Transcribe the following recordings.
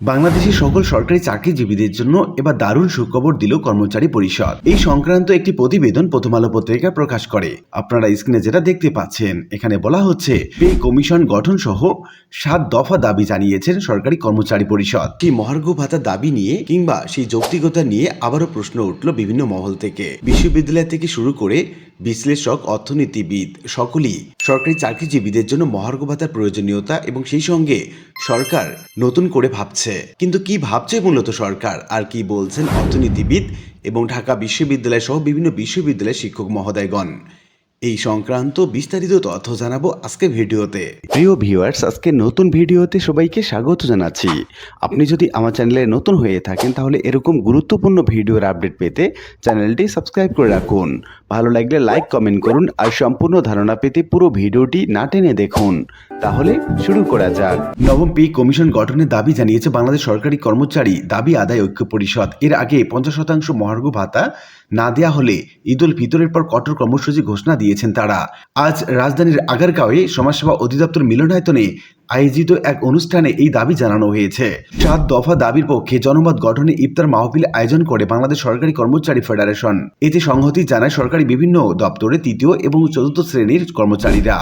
বাংলাদেশের সকল সরকারি চাকরিজীবীদের জন্য এবার দারুণ সুখবর দিল কর্মচারী পরিষদ। এই সংক্রান্ত একটি প্রতিবেদন প্রথম আলো পত্রিকা প্রকাশ করে। আপনারা স্ক্রিনে যেটা দেখতে পাচ্ছেন, এখানে বলা হচ্ছে, পে কমিশন গঠন সহ সাত দফা দাবি জানিয়েছেন সরকারি কর্মচারী পরিষদ। সেই মহার্ঘ ভাতা দাবি নিয়ে কিংবা সেই যৌক্তিকতা নিয়ে আবারও প্রশ্ন উঠল বিভিন্ন মহল থেকে। বিশ্ববিদ্যালয় থেকে শুরু করে বিশ্লেষক, অর্থনীতিবিদ সকলেই সরকারি চাকরিজীবীদের জন্য মহার্ঘ ভাতার প্রয়োজনীয়তা এবং সেই সঙ্গে সরকার নতুন করে ভাবছে। কিন্তু কি ভাবছে মূলত সরকার? আর কি বলছেন অর্থনীতিবিদ এবং ঢাকা বিশ্ববিদ্যালয় সহ বিভিন্ন বিশ্ববিদ্যালয়ের শিক্ষক মহোদয়গণ। এই সংক্রান্ত বিস্তারিত তথ্য জানাব আজকে ভিডিওতে। প্রিয় ভিউয়ার্স আজকে নতুন ভিডিওতে সবাইকে স্বাগত জানাচ্ছি। আপনি যদি আমার চ্যানেলে নতুন হয়ে থাকেন তাহলে এরকম গুরুত্বপূর্ণ ভিডিওর আপডেট পেতে চ্যানেলটি সাবস্ক্রাইব করে রাখুন। ভালো লাগলে লাইক কমেন্ট করুন আর সম্পূর্ণ ধারণা পেতে পুরো ভিডিওটি না টেনে দেখুন। তাহলে শুরু করা যাক। নবম পি কমিশন গঠনের দাবি জানিয়েছে বাংলাদেশ সরকারি কর্মচারী দাবি আদায় ঐক্য পরিষদ। এর আগে পঞ্চাশ শতাংশ মহার্ঘ ভাতা না দেয়া হলে ঈদ উল ফিতরের পর কঠোর কর্মসূচি ঘোষণা দিয়েছেন তারা। আজ রাজধানীর আগারগাঁওয়ে সমাজসেবা অধিদপ্তর মিলনায়তনে আয়োজিত এক অনুষ্ঠানে এই দাবি জানানো হয়েছে। সাত দফা দাবির পক্ষে জনমত গঠনে ইফতার মাহফিল আয়োজন করে বাংলাদেশ সরকারি কর্মচারী ফেডারেশন। এতে সংহতি জানায় সরকারি বিভিন্ন দপ্তরে তৃতীয় এবং চতুর্থ শ্রেণির কর্মচারীরা।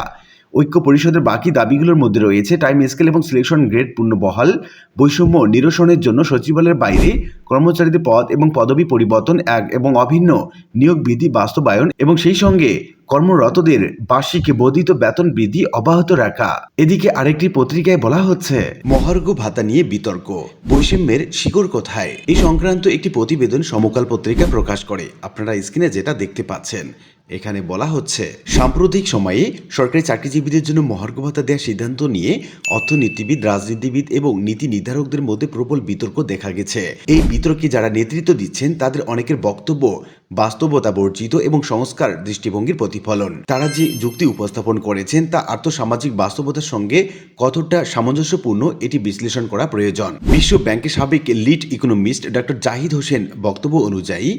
ঐক্য পরিষদের বাকি দাবিগুলোর মধ্যে রয়েছে টাইম স্কেল এবং সিলেকশন গ্রেড পূর্ণ বহাল বৈষম্য নিরসনের জন্য সচিবালয়ের বাইরে কর্মচারীদের পদ এবং পদবি পরিবর্তন এক এবং অভিন্ন নিয়োগ বিধি বাস্তবায়ন এবং সেই সঙ্গে কর্মরতদের বার্ষিক বর্ধিত বেতন বৃদ্ধি অব্যাহত রাখা। এদিকে আরেকটি পত্রিকায় বলা হচ্ছে, মহার্ঘ ভাতা নিয়ে বিতর্ক, বৈষম্যের শিকড় কোথায়? এই সংক্রান্ত একটি প্রতিবেদন সমকাল পত্রিকা প্রকাশ করে। আপনারা স্ক্রিনে যেটা দেখতে পাচ্ছেন এখানে বলা হচ্ছে, সাম্প্রতিক সময়ে সরকারি চাকরিজীবীদের জন্য মহার্ঘ ভাতা দেওয়ার সিদ্ধান্ত নিয়ে অর্থনীতিবিদ, রাজনীতিবিদ এবং নীতি নির্ধারকদের মধ্যে প্রবল বিতর্ক দেখা গেছে। এই বিতর্কে যারা নেতৃত্ব দিচ্ছেন, তাদের অনেকের বক্তব্য বাস্তবতা বর্জিত এবং সংস্কার দৃষ্টিভঙ্গির প্রতিফলন। তারা যে যুক্তি উপস্থাপন করেছেন, তা আর্থসামাজিক বাস্তবতার সঙ্গে কতটা সামঞ্জস্যপূর্ণ, এটি বিশ্লেষণ করা প্রয়োজন। বিশ্ব ব্যাংকের সাবেক lead economist doctor Zahid Hossain বক্তব্য অনুযায়ী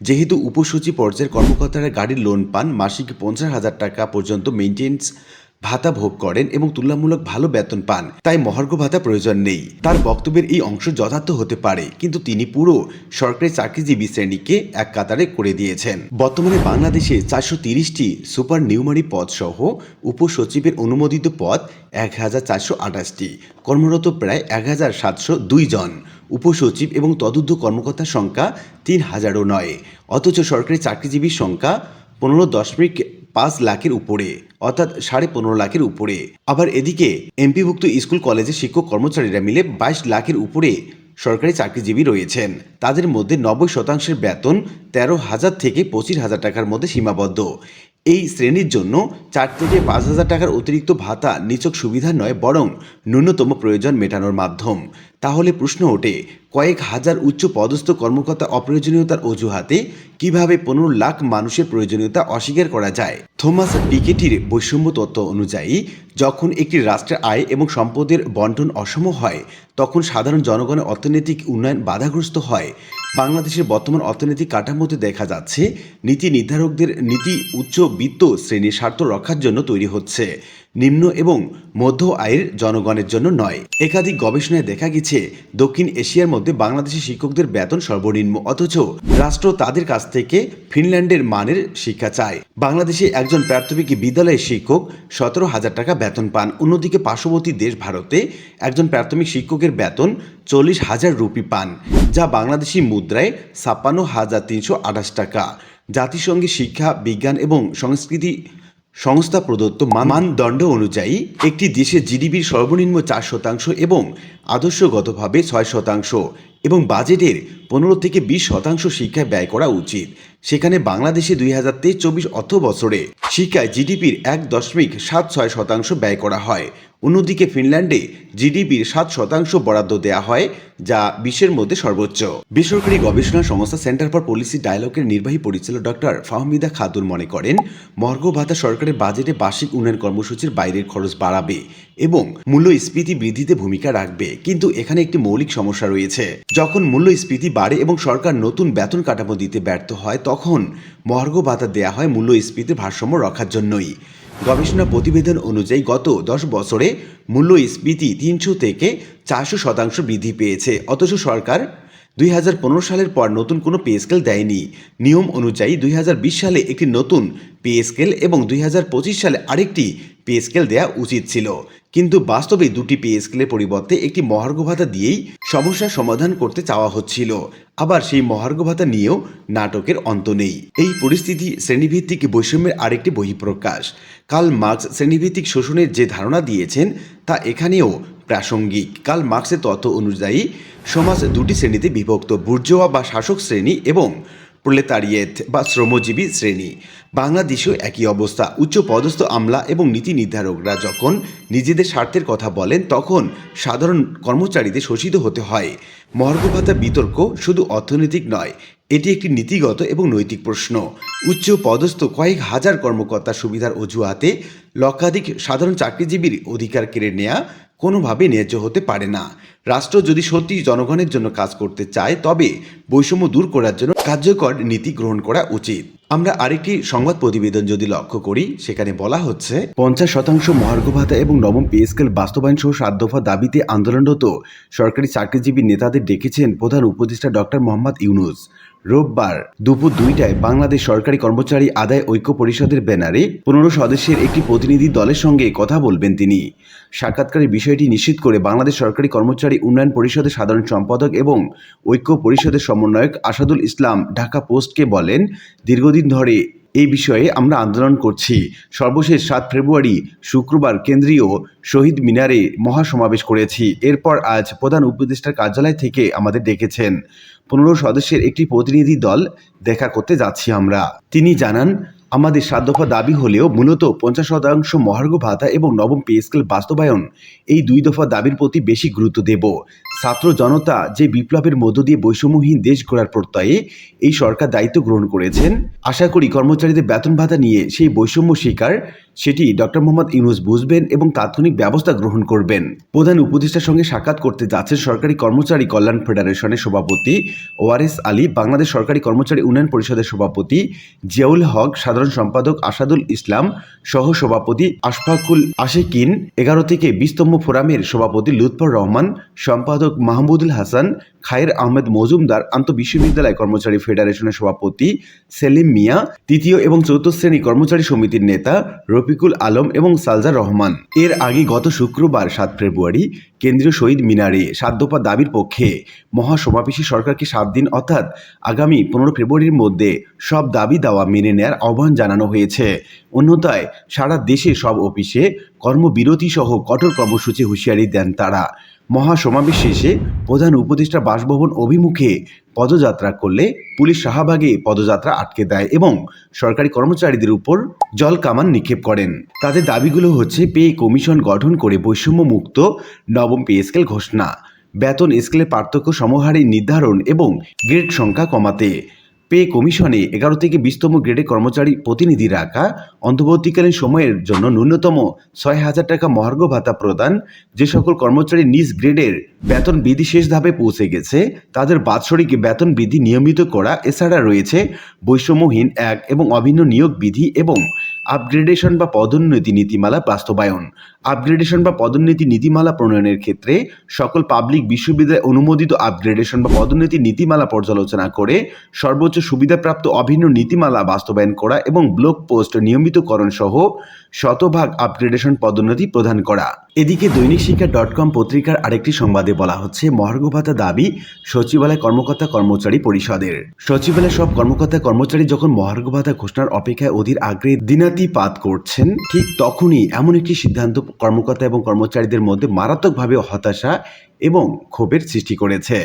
যেহেতু উপসচিব পর্যায়ের কর্মকর্তারা গাড়ির লোন পান মাসিক পঞ্চাশ হাজার টাকা পর্যন্ত মেনটেন্স ভাতা ভোগ করেন এবং তুলনামূলক ভালো বেতন পান। তাই মহার্ঘ ভাতা প্রয়োজন নেই। তার বক্তব্যের এই অংশ যথার্থ হতে পারে, কিন্তু তিনি পুরো সরকারি চাকরিজীবী শ্রেণীকে এক কাতারে করে দিয়েছেন। বর্তমানে বাংলাদেশে চারশো তিরিশটি সুপার নিউমারি পদ সহ উপসচিবের অনুমোদিত পদ এক হাজার চারশো আঠাশটি। কর্মরত প্রায় এক হাজার সাতশো দুই জন। উপসচিব এবং তদুদ্ধ কর্মকর্তার সংখ্যা তিন হাজারও নয়। অথচ সরকারি চাকরিজীবীর সংখ্যা পনেরো দশমিক পাঁচ লাখের উপরে, অর্থাৎ সাড়ে পনেরো লাখের উপরে। আবার এদিকে, এমপিভুক্ত স্কুল কলেজের শিক্ষক কর্মচারীরা মিলে বাইশ লাখের উপরে সরকারি চাকরিজীবী রয়েছেন। তাদের মধ্যে নব্বই শতাংশের বেতন তেরো হাজার থেকে পঁচিশ হাজার টাকার মধ্যে সীমাবদ্ধ। এই শ্রেণির জন্য চার থেকে পাঁচ হাজার টাকার অতিরিক্ত ভাতা নিচক সুবিধা নয়, বরং ন্যূনতম প্রয়োজন মেটানোর মাধ্যম। তাহলে প্রশ্ন ওঠে, কয়েক হাজার উচ্চ পদস্থ কর্মকর্তা অপ্রয়োজনীয়তার অজুহাতে কীভাবে পনেরো লাখ মানুষের প্রয়োজনীয়তা অস্বীকার করা যায়? থমাস পিকেটির বৈষম্য তত্ত্ব অনুযায়ী, যখন একটি রাষ্ট্রের আয় এবং সম্পদের বন্টন অসম হয়, তখন সাধারণ জনগণের অর্থনৈতিক উন্নয়ন বাধাগ্রস্ত হয়। বাংলাদেশের বর্তমান অর্থনৈতিক কাঠামোতে দেখা যাচ্ছে, নীতি নির্ধারকদের নীতি উচ্চ বিত্ত শ্রেণির স্বার্থ রক্ষার জন্য তৈরি হচ্ছে। নিম্ন এবং মধ্য আয়ের জনগণের জন্য নয়। একাধিক গবেষণায় দেখা গেছে দক্ষিণ এশিয়ার মধ্যে বাংলাদেশের শিক্ষকদের বেতন সর্বনিম্ন, অথচ রাষ্ট্র তাদের কাছ থেকে ফিনল্যান্ডের মানের শিক্ষা চায়। বাংলাদেশে একজন প্রাথমিক বিদ্যালয়ের শিক্ষক সতেরো হাজার টাকা বেতন পান। অন্যদিকে পার্শ্ববর্তী দেশ ভারতে একজন প্রাথমিক শিক্ষকের বেতন চল্লিশ হাজার রুপি পান, যা বাংলাদেশি মুদ্রায় ছাপ্পান্ন হাজার তিনশো আঠাশ টাকা। জাতিসংঘের শিক্ষা, বিজ্ঞান এবং সংস্কৃতি সংস্থা প্রদত্ত মানদণ্ড অনুযায়ী একটি দেশের জিডিপির সর্বনিম্ন চার শতাংশ এবং আদর্শগতভাবে ছয় শতাংশ এবং বাজেটের পনেরো থেকে বিশ শতাংশ শিক্ষায় ব্যয় করা উচিত। সেখানে বাংলাদেশে দুই হাজার তেইশ চব্বিশ অর্থ বছরে শিক্ষায় জিডিপির এক দশমিক সাত ছয় শতাংশ ব্যয় করা হয়। অন্যদিকে ফিনল্যান্ডে জিডিপির সাত শতাংশ বরাদ্দ দেওয়া হয়, যা বিশ্বের মধ্যে সর্বোচ্চ। বেসরকারি গবেষণা সংস্থা সেন্টার ফর পলিসি ডায়ালগের নির্বাহী পরিচালক ডক্টর ফাহমিদা খাতুন মনে করেন, মর্গ ভাতা সরকারের বাজেটে বার্ষিক উন্নয়ন কর্মসূচির বাইরের খরচ বাড়াবে এবং মূল্যস্ফীতি বৃদ্ধিতে ভূমিকা রাখবে। কিন্তু এখানে একটি মৌলিক সমস্যা রয়েছে। যখন মূল্যস্ফীতি বাড়ে এবং সরকার নতুন বেতন কাঠামো দিতে ব্যর্থ হয়, তখন মহার্ঘ ভাতা দেওয়া হয় মূল্যস্ফীতির ভারসাম্য রক্ষার জন্যই। গবেষণা প্রতিবেদন অনুযায়ী গত দশ বছরে মূল্যস্ফীতি তিনশো থেকে চারশো শতাংশ বৃদ্ধি পেয়েছে। অথচ সরকার দুই হাজার পনেরো সালের পর নতুন কোনো পে স্কেল দেয়নি। নিয়ম অনুযায়ী দুই হাজার বিশ সালে একটি নতুন পে স্কেল এবং দুই হাজার পঁচিশ সালে আরেকটি পে স্কেল দেওয়া উচিত ছিল। কিন্তু বাস্তবে দুটি পে স্কেলের পরিবর্তে একটি মহার্ঘ ভাতা দিয়েই সমস্যার সমাধান করতে চাওয়া হচ্ছিল। আবার সেই মহার্ঘ ভাতা নিয়েও নাটকের অন্ত নেই। এই পরিস্থিতি শ্রেণীভিত্তিক বৈষম্যের আরেকটি বহিঃপ্রকাশ। কাল মার্কস শ্রেণীভিত্তিক শোষণের যে ধারণা দিয়েছেন, তা এখানেও প্রাসঙ্গিক। কাল মার্কসের তথ্য অনুযায়ী, সমাজ দুটি শ্রেণীতে বিভক্ত, বুর্জোয়া বা শাসক শ্রেণি এবং প্রলেতারিয়েত বা শ্রমজীবী শ্রেণি। বাংলাদেশেও একই অবস্থা। উচ্চ পদস্থ আমলা এবং নীতি নির্ধারকরা যখন নিজেদের স্বার্থের কথা বলেন, তখন সাধারণ কর্মচারীদের শোষিত হতে হয়। মহার্ঘ ভাতা বিতর্ক শুধু অর্থনৈতিক নয়, এটি একটি নীতিগত এবং নৈতিক প্রশ্ন। উচ্চ পদস্থ কয়েক হাজার কর্মকর্তার সুবিধার অজুহাতে লক্ষাধিক সাধারণ চাকরিজীবীর অধিকার কেড়ে নেওয়া কোনোভাবে ন্যায্য হতে পারে না। রাষ্ট্র যদি সত্যি জনগণের জন্য কাজ করতে চায়, তবে বৈষম্য দূর করার জন্য কার্যকর নীতি গ্রহণ করা উচিত। আমরা আরেকটি সংবাদ প্রতিবেদন যদি লক্ষ্য করি, সেখানে বলা হচ্ছে, পঞ্চাশ শতাংশ মহার্ঘ ভাতা এবং নবম পে স্কেল বাস্তবায়ন সহ সাত দফা দাবিতে আন্দোলনরত সরকারি চাকরিজীবী নেতাদের ডেকেছেন প্রধান উপদেষ্টা ডক্টর মোহাম্মদ ইউনুস। রোববার দুপুর দুইটায় বাংলাদেশ সরকারি কর্মচারী আদায় ঐক্য পরিষদের ব্যানারে পনেরো সদস্যের একটি প্রতিনিধি দলের সঙ্গে কথা বলবেন তিনি। সাক্ষাৎকারের বিষয়টি নিশ্চিত করে বাংলাদেশ সরকারি কর্মচারী উন্নয়ন পরিষদের সাধারণ সম্পাদক এবং ঐক্য পরিষদের সমন্বয়ক আসাদুল ইসলাম ঢাকা পোস্টকে বলেন, দীর্ঘদিন ধরে এই বিষয়ে আমরা আন্দোলন করছি। সর্বশেষ সাত ফেব্রুয়ারি শুক্রবার কেন্দ্রীয় শহীদ মিনারে মহাসমাবেশ করেছি। এরপর আজ প্রধান উপদেষ্টার কার্যালয় থেকে আমাদের ডেকেছেন। পনেরো সদস্যের একটি প্রতিনিধি দল দেখা করতে যাচ্ছি আমরা। তিনি জানান আমাদের সাত দফা দাবি হলেও মূলত পঞ্চাশ শতাংশ মহার্ঘ ভাতা এবং নবম পে স্কেল বাস্তবায়ন এই দুই দফা দাবির প্রতি বেশি গুরুত্ব দেব। ছাত্র জনতা যে বিপ্লবের মধ্য দিয়ে বৈষম্যহীন দেশ গড়ার প্রত্যয়ে এই সরকার দায়িত্ব গ্রহণ করেছেন। আশা করি কর্মচারীদের বেতন ভাতা নিয়ে সেই বৈষম্য শিকার সেটি ডক্টর মোহাম্মদ ইউনুস বুঝবেন এবং তাৎক্ষণিক ব্যবস্থা গ্রহণ করবেন। প্রধান উপদেষ্টার সঙ্গে সাক্ষাৎ করতে যাচ্ছেন সরকারি কর্মচারী কল্যাণ ফেডারেশনের সভাপতি ওয়ারেস আলী, বাংলাদেশ সরকারি কর্মচারী উন্নয়ন পরিষদের সভাপতি জিয়াউল হক, সাধারণ সম্পাদক আসাদুল ইসলাম সহ সভাপতি আশফাকুল আশেকিন, এগারো থেকে বিশতম ফোরামের সভাপতি লুৎফর রহমান, সম্পাদক মাহমুদুল হাসান খায়ের আহমেদ মজুমদার আন্ত বিশ্ববিদ্যালয় কর্মচারী ফেডারেশনের সভাপতি সেলিম মিয়া, তৃতীয় এবং চতুর্থ শ্রেণি কর্মচারী সমিতির নেতা রফিকুল আলম এবং সালজার রহমান। এর আগে গত শুক্রবার সাত ফেব্রুয়ারি কেন্দ্রীয় শহীদ মিনারে দফা দাবির পক্ষে মহাসমাবেশী সরকারকে সাত দিন অর্থাৎ আগামী পনেরো ফেব্রুয়ারির মধ্যে সব দাবি দাওয়া মেনে নেয়ার আহ্বান জানানো হয়েছে। অন্যথায় সারা দেশে সব অফিসে কর্মবিরতি সহ কঠোর কর্মসূচি হুঁশিয়ারি দেন তারা। মহাসমাবেশ শেষে প্রধান উপদেষ্টা বাসভবন অভিমুখে পদযাত্রা করলে পুলিশ শাহবাগে পদযাত্রা আটকে দেয় এবং সরকারি কর্মচারীদের উপর জল কামান নিক্ষেপ করেন। তাদের দাবিগুলো হচ্ছে পে কমিশন গঠন করে বৈষম্য মুক্ত নবম পে স্কেল ঘোষণা, বেতন স্কেলের পার্থক্য সমহারে নির্ধারণ এবং গ্রেড সংখ্যা কমাতে। পে কমিশনে এগারো থেকে বিশতম গ্রেডে কর্মচারী প্রতিনিধি রাখা অন্তর্বর্তীকালীন সময়ের জন্য ন্যূনতম ছয় হাজার টাকা মহার্ঘ ভাতা প্রদান, যে সকল কর্মচারী নিজ গ্রেডের বেতন বৃদ্ধি শেষ ধাপে পৌঁছে গেছে, তাদের বাৎসরিক বেতন বৃদ্ধি নিয়মিত করা এছাড়া রয়েছে বৈষম্যহীন এক এবং অভিন্ন নিয়োগ বিধি এবং আপগ্রেডেশন বা পদোন্নতি নীতিমালা বাস্তবায়ন। আপগ্রেডেশন বা পদোন্নতি নীতিমালা প্রণয়নের ক্ষেত্রে সকল পাবলিক বিশ্ববিদ্যালয় অনুমোদিত আপগ্রেডেশন বা পদোন্নতি নীতিমালা পর্যালোচনা করে সর্বোচ্চ সুবিধাপ্রাপ্ত অভিন্ন নীতিমালা বাস্তবায়ন করা এবং ব্লক পোস্ট নিয়মিতকরণ সহ শতভাগ আপগ্রেডেশন পদোন্নতি প্রদান করা। এদিকে দৈনিক শিক্ষা ডট কম পত্রিকার আরেকটি সংবাদে বলা হচ্ছে, মহার্ঘ ভাতা দাবি সচিবালয় কর্মকর্তা কর্মচারী পরিষদের। সচিবালয় সব কর্মকর্তা কর্মচারী যখন মহার্ঘ ভাতা ঘোষণার অপেক্ষায় অধীর আগ্রহে দিনাতিপাত করছেন, ঠিক তখনই এমন একটি সিদ্ধান্ত কর্মকর্তা এবং কর্মচারীদের মধ্যে মারাত্মকভাবে হতাশা এবং ক্ষোভের সৃষ্টি করেছে।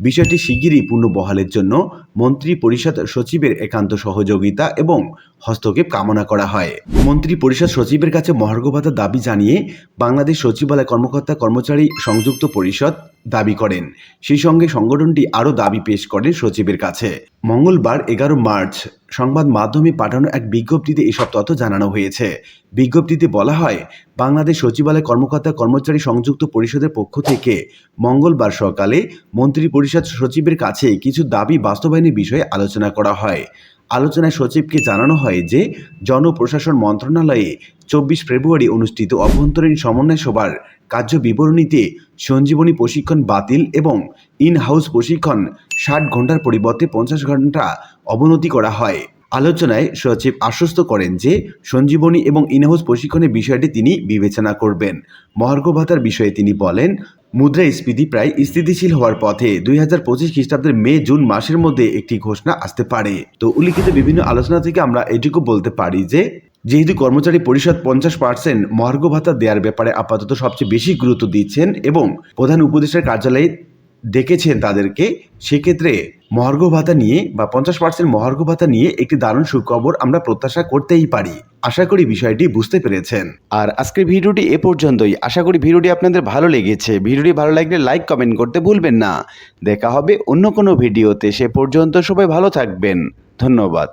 বিষয়টি শিগগিরই পূর্ণ বহালের জন্য মন্ত্রী পরিষদ সচিবের একান্ত সহযোগিতা এবং হস্তক্ষেপ কামনা করা হয়। মন্ত্রী পরিষদ সচিবের কাছে মহার্ঘ দাবি জানিয়ে বাংলাদেশ সচিবালয় কর্মকর্তা কর্মচারী সংযুক্ত পরিষদ দাবি করেন। সেই সঙ্গে সংগঠনটি আরও দাবি পেশ করেন সচিবের কাছে। মঙ্গলবার এগারো মার্চ সংবাদ মাধ্যমে পাঠানো এক বিজ্ঞপ্তিতে এসব তথ্য জানানো হয়েছে। বিজ্ঞপ্তিতে বলা হয়, বাংলাদেশ সচিবালয় কর্মকর্তা কর্মচারী সংযুক্ত পরিষদের পক্ষ থেকে মঙ্গলবার সকালে মন্ত্রী পরিষদ সচিবের কাছে কিছু দাবি বাস্তবায়নের বিষয়ে আলোচনা করা হয়। আলোচনায় সচিবকে জানানো হয় যে, জনপ্রশাসন মন্ত্রণালয়ে চব্বিশ ফেব্রুয়ারি অনুষ্ঠিত অভ্যন্তরীণ সমন্বয় সভার কার্য বিবরণীতে সঞ্জীবনী প্রশিক্ষণ বাতিল এবং ইন হাউস প্রশিক্ষণ ষাট ঘণ্টার পরিবর্তে পঞ্চাশ ঘণ্টা অবনতি করা হয়। আলোচনায় সচিব আশ্বস্ত করেন যে, সঞ্জীবনী এবং ইনহাউস প্রশিক্ষণের বিষয়টি তিনি বিবেচনা করবেন। মহার্ঘ ভাতার বিষয়ে তিনি বলেন মুদ্রাস্ফীতি প্রায় স্থিতিশীল হওয়ার পথে দুই হাজার পঁচিশ খ্রিস্টাব্দের মে, জুন মাসের মধ্যে একটি ঘোষণা আসতে পারে। তো উল্লিখিত বিভিন্ন আলোচনা থেকে আমরা এটুকু বলতে পারি যে, যেহেতু কর্মচারী পরিষদ পঞ্চাশ পার্সেন্ট মহার্ঘ ভাতা দেওয়ার ব্যাপারে আপাতত সবচেয়ে বেশি গুরুত্ব দিচ্ছেন এবং প্রধান উপদেষ্টার কার্যালয়ে ডেকেছেন তাদেরকে, সেক্ষেত্রে মহার্ঘ ভাতা নিয়ে বা পঞ্চাশ পার্সেন্ট মহার্ঘ ভাতা নিয়ে একটি দারুণ সুখবর আমরা প্রত্যাশা করতেই পারি। আশা করি বিষয়টি বুঝতে পেরেছেন। আর আজকের ভিডিওটি এ পর্যন্তই। আশা করি ভিডিওটি আপনাদের ভালো লেগেছে। ভিডিওটি ভালো লাগলে লাইক, কমেন্ট করতে ভুলবেন না। দেখা হবে অন্য কোনো ভিডিওতে। সে পর্যন্ত সবাই ভালো থাকবেন। ধন্যবাদ।